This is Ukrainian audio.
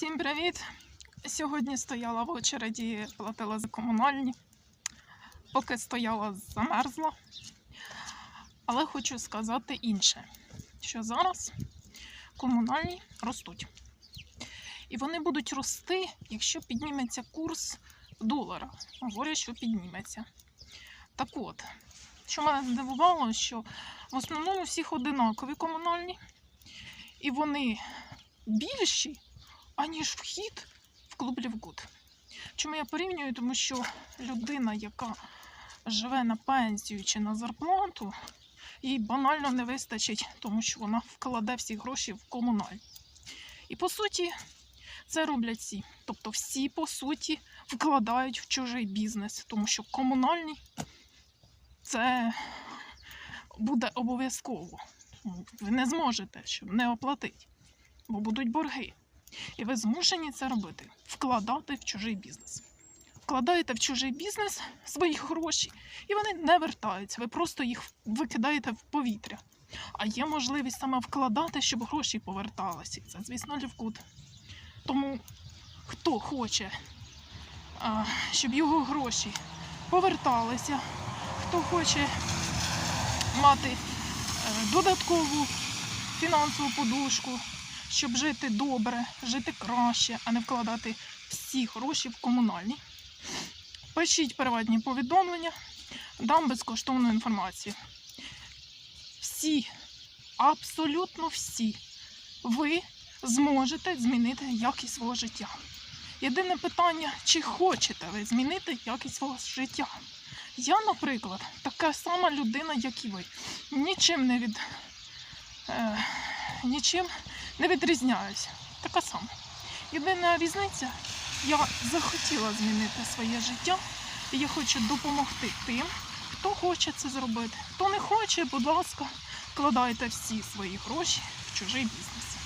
Всім привіт! Сьогодні стояла в очереді, платила за комунальні. Поки стояла, замерзла. Але хочу сказати інше, що зараз комунальні ростуть. І вони будуть рости, якщо підніметься курс долара. Говорять, що підніметься. Так от, що мене здивувало, що в основному всіх одинакові комунальні, і вони більші, аніж вхід в клуб Лівгуд. Чому я порівнюю? Тому що людина, яка живе на пенсію чи на зарплату, їй банально не вистачить, тому що вона вкладе всі гроші в комуналь. І по суті, це роблять всі. Тобто всі, по суті, вкладають в чужий бізнес, тому що комунальні це буде обов'язково. Ви не зможете, щоб не оплатити, бо будуть борги. І ви змушені це робити, вкладати в чужий бізнес. Вкладаєте в чужий бізнес свої гроші, і вони не вертаються. Ви просто їх викидаєте в повітря. А є можливість саме вкладати, щоб гроші поверталися. Це, звісно, лівкут. Тому хто хоче, щоб його гроші поверталися, хто хоче мати е, додаткову фінансову подушку, щоб жити добре, жити краще, а не вкладати всі гроші в комунальні. Пишіть приватні повідомлення, дам безкоштовну інформацію. Всі, абсолютно всі, ви зможете змінити якість свого життя. Єдине питання, чи хочете ви змінити якість свого життя? Я, наприклад, така сама людина, як і ви. Нічим не від. Е, нічим не відрізняюся. Така сама. Єдина різниця, я захотіла змінити своє життя, і я хочу допомогти тим, хто хоче це зробити. Хто не хоче, будь ласка, вкладайте всі свої гроші в чужий бізнес.